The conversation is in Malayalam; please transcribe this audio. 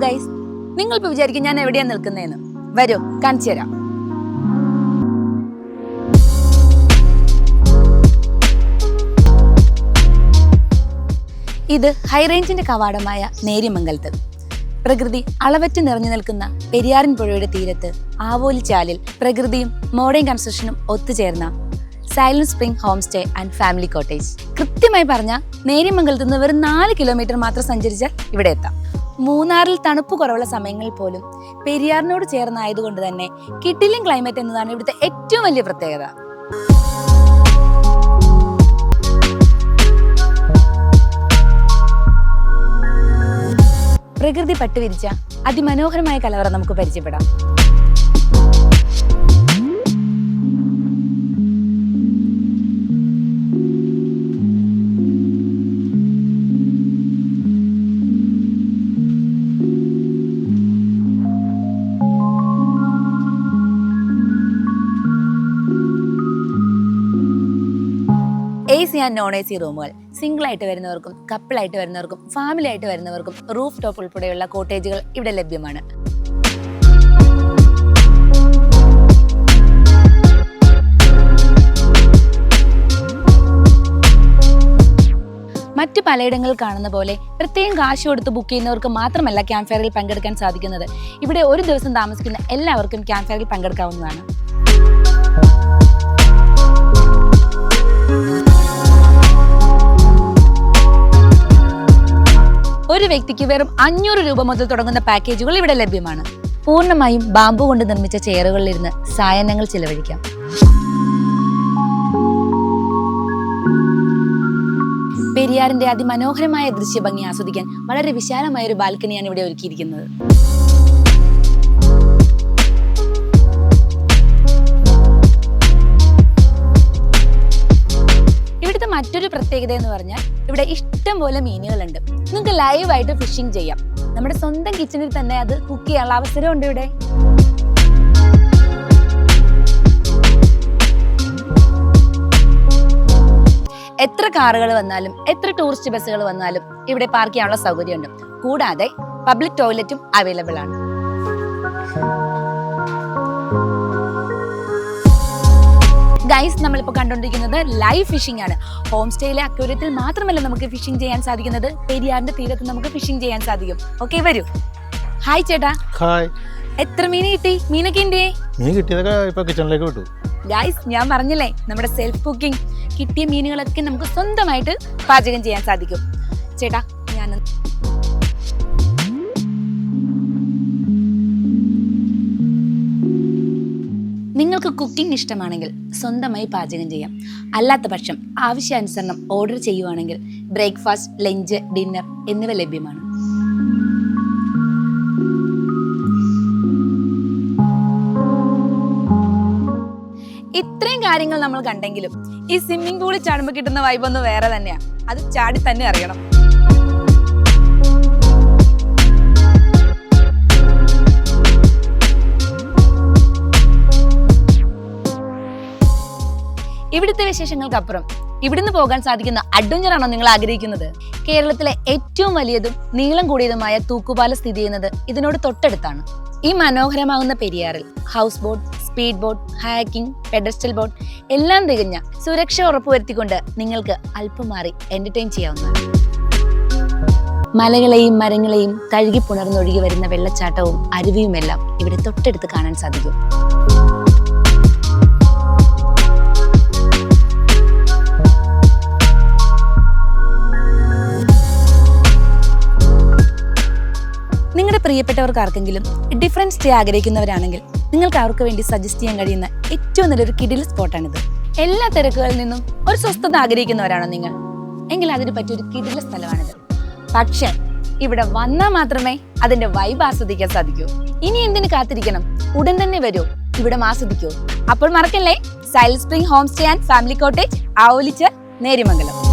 നിങ്ങളിപ്പോ വിചാരിക്കും ഞാൻ എവിടെയാണ് നിൽക്കുന്നതെന്ന് വരൂ കാണിച്ചു തരാം. ഇത് ഹൈറേഞ്ചിന്റെ കവാടമായ നേര്യമംഗലത്ത്. പ്രകൃതി അളവറ്റ് നിറഞ്ഞു നിൽക്കുന്ന പെരിയാറിൻ പുഴയുടെ തീരത്ത് ആവോലിച്ചാലിൽ പ്രകൃതിയും മോഡേൺ കൺസ്ട്രക്ഷനും ഒത്തുചേർന്ന silence spring home stay and family cottage കൃത്യമായി പറഞ്ഞാൽ നേര്യമംഗലത്ത് നിന്ന് വെറും നാല് കിലോമീറ്റർ മാത്രം സഞ്ചരിച്ചാൽ ഇവിടെ എത്താം. മൂന്നാറിൽ തണുപ്പ് കുറവുള്ള സമയങ്ങളിൽ പോലും പെരിയാറിനോട് ചേർന്നായതുകൊണ്ട് തന്നെ കിട്ടിലും ക്ലൈമറ്റ് എന്നതാണ് ഇവിടുത്തെ ഏറ്റവും വലിയ പ്രത്യേകത. പ്രകൃതി പട്ടുവിരിച്ച അതിമനോഹരമായ കലവറ നമുക്ക് പരിചയപ്പെടാം. A and non A C റൂമുകൾ. സിംഗിൾ ആയിട്ട് വരുന്നവർക്കും കപ്പിൾ ആയിട്ട് വരുന്നവർക്കും ഫാമിലി ആയിട്ട് വരുന്നവർക്കും റൂഫ് ടോപ്പ് ഉൾപ്പെടെയുള്ള കോട്ടേജുകൾ ഇവിടെ ലഭ്യമാണ്. മറ്റ് പലയിടങ്ങളിൽ കാണുന്ന പോലെ പ്രത്യേകം കാശ് കൊടുത്ത് ബുക്ക് ചെയ്യുന്നവർക്ക് മാത്രമല്ല ക്യാമ്പ് ഫയറിൽ പങ്കെടുക്കാൻ സാധിക്കുന്നത്. ഇവിടെ ഒരു ദിവസം താമസിക്കുന്ന എല്ലാവർക്കും ക്യാമ്പ് ഫയറിൽ പങ്കെടുക്കാവുന്നതാണ്. വ്യക്തിക്ക് വെറും അഞ്ഞൂറ് രൂപ മുതൽ തുടങ്ങുന്ന പാക്കേജുകൾ ഇവിടെ ലഭ്യമാണ്. പൂർണമായും ബാമ്പു കൊണ്ട് നിർമ്മിച്ച ചെയറുകളിലിരുന്ന് സായനങ്ങൾ ചിലവഴിക്കാം. പെരിയാറിന്റെ അതിമനോഹരമായ ദൃശ്യഭംഗി ആസ്വദിക്കാൻ വളരെ വിശാലമായ ഒരു ബാൽക്കണിയാണ് ഇവിടെ ഒരുക്കിയിരിക്കുന്നത്. മറ്റൊരു പ്രത്യേകത എന്ന് പറഞ്ഞാൽ ഇവിടെ ഇഷ്ടം പോലെ മീനുകളുണ്ട്. നിങ്ങൾക്ക് ലൈവായിട്ട് ഫിഷിംഗ് ചെയ്യാം. നമ്മുടെ സ്വന്തം കിച്ചണിൽ തന്നെ അത് കുക്ക് ചെയ്യാനുള്ള അവസരമുണ്ട് ഇവിടെ. എത്ര കാറുകൾ വന്നാലും എത്ര ടൂറിസ്റ്റ് ബസ്സുകൾ വന്നാലും ഇവിടെ പാർക്ക് ചെയ്യാനുള്ള സൗകര്യമുണ്ട്. കൂടാതെ പബ്ലിക് ടോയ്ലറ്റും അവൈലബിൾ ആണ്. ഗൈസ് നമ്മളിപ്പോൾ കണ്ടുകൊണ്ടിരിക്കുന്നത് ലൈവ് ഫിഷിംഗ് ആണ്. ഹോം സ്റ്റേയിലെ അക്യൂരത്തിൽ മാത്രമല്ല നമുക്ക് ഫിഷിംഗ് ചെയ്യാൻ സാധിക്കുന്നത്. പെരിയാറിന്റെ തീരത്ത് നമുക്ക് ഫിഷിംഗ് ചെയ്യാൻ സാധിക്കും. ഓക്കെ വരൂ. ഹായ് ചേട്ടാ. ഹായ് എത്ര മീൻ കിട്ടി? മീനൊക്കെ ഉണ്ട്? മീൻ കിട്ടിയതൊക്കെ ഇപ്പൊ കിച്ചണിലേക്ക് വിട്ടു. ഗൈസ് ഞാൻ പറഞ്ഞില്ലേ നമ്മുടെ സെൽഫ് കുക്കിംഗ് കിട്ടിയ മീനുകളൊക്കെ നമുക്ക് സ്വന്തമായിട്ട് പാചകം ചെയ്യാൻ സാധിക്കും. ചേട്ടാ ഞാൻ നിങ്ങൾക്ക് കുക്കിംഗ് ഇഷ്ടമാണെങ്കിൽ സ്വന്തമായി പാചകം ചെയ്യാം. അല്ലാത്ത പക്ഷം ആവശ്യാനുസരണം ഓർഡർ ചെയ്യുവാണെങ്കിൽ ബ്രേക്ക്ഫാസ്റ്റ് ലഞ്ച് ഡിന്നർ എന്നിവ ലഭ്യമാണ്. ഇത്രയും കാര്യങ്ങൾ നമ്മൾ കണ്ടെങ്കിലും ഈ സ്വിമ്മിംഗ് പൂളിൽ ചാടുമ്പോൾ കിട്ടുന്ന വൈബ് ഒന്ന് വേറെ തന്നെയാണ് അത് ചാടി തന്നെ അറിയണം. ഇവിടുത്തെ വിശേഷങ്ങൾക്കപ്പുറം. ഇവിടുന്ന് പോകാൻ സാധിക്കുന്ന അഡ്വഞ്ചർ ആണോ നിങ്ങൾ ആഗ്രഹിക്കുന്നത്? കേരളത്തിലെ ഏറ്റവും വലിയതും നീളം കൂടിയതുമായ തൂക്കുപാല സ്ഥിതി ചെയ്യുന്നത് ഇതിനോട് തൊട്ടടുത്താണ്. ഈ മനോഹരമാകുന്ന പെരിയാറിൽ house boat speed boat hacking pedestal boat എല്ലാം തികഞ്ഞ സുരക്ഷ ഉറപ്പുവരുത്തിക്കൊണ്ട് നിങ്ങൾക്ക് അല്പം മാറി എന്റർടൈൻ ചെയ്യാവുന്നതാണ്. മലകളെയും മരങ്ങളെയും കഴുകി പുണർന്നൊഴുകി വരുന്ന വെള്ളച്ചാട്ടവും അരുവിയുമെല്ലാം ഇവിടെ തൊട്ടടുത്ത് കാണാൻ സാധിക്കും. നിങ്ങളുടെ പ്രിയപ്പെട്ടവർക്ക് ആർക്കെങ്കിലും ഡിഫറൻസ് സ്റ്റേ ആഗ്രഹിക്കുന്നവരാണെങ്കിൽ നിങ്ങൾക്ക് അവർക്ക് വേണ്ടി സജസ്റ്റ് ചെയ്യാൻ കഴിയുന്ന ഏറ്റവും നല്ലൊരു കിടിൽ സ്പോട്ടാണിത് എല്ലാ തിരക്കുകളിൽ നിന്നും ഒരു സ്വസ്ഥത ആഗ്രഹിക്കുന്നവരാണോ നിങ്ങൾ. എങ്കിൽ അതിന് പറ്റിയൊരു കിടില സ്ഥലമാണിത്. പക്ഷേ ഇവിടെ വന്നാൽ മാത്രമേ അതിന്റെ വൈബ് ആസ്വദിക്കാൻ സാധിക്കൂ. ഇനി എന്തിന് കാത്തിരിക്കണം? ഉടൻ തന്നെ വരൂ. ഇവിടെ ആസ്വദിക്കൂ. അപ്പോൾ മറക്കല്ലേ? Sail spring home stay and family cottage ആവോലിച്ച് Nerimangalam